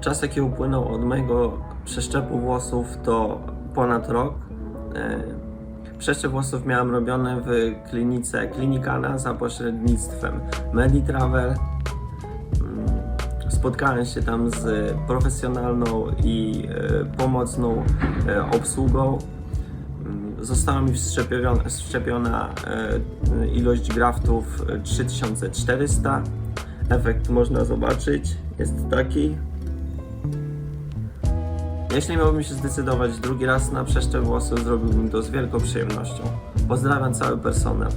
Czas jaki upłynął od mojego przeszczepu włosów to ponad rok. E, Przeszczep włosów miałem robiony w klinice Klinikana za pośrednictwem Meditravel. Mm, Spotkałem się tam z profesjonalną i e, pomocną e, obsługą. Mm, Została mi wszczepiona, wszczepiona ilość graftów e, 3400. Efekt można zobaczyć, jest taki. Jeśli miałbym się zdecydować drugi raz na przeszczep włosów, zrobiłbym to z wielką przyjemnością. Pozdrawiam cały personel.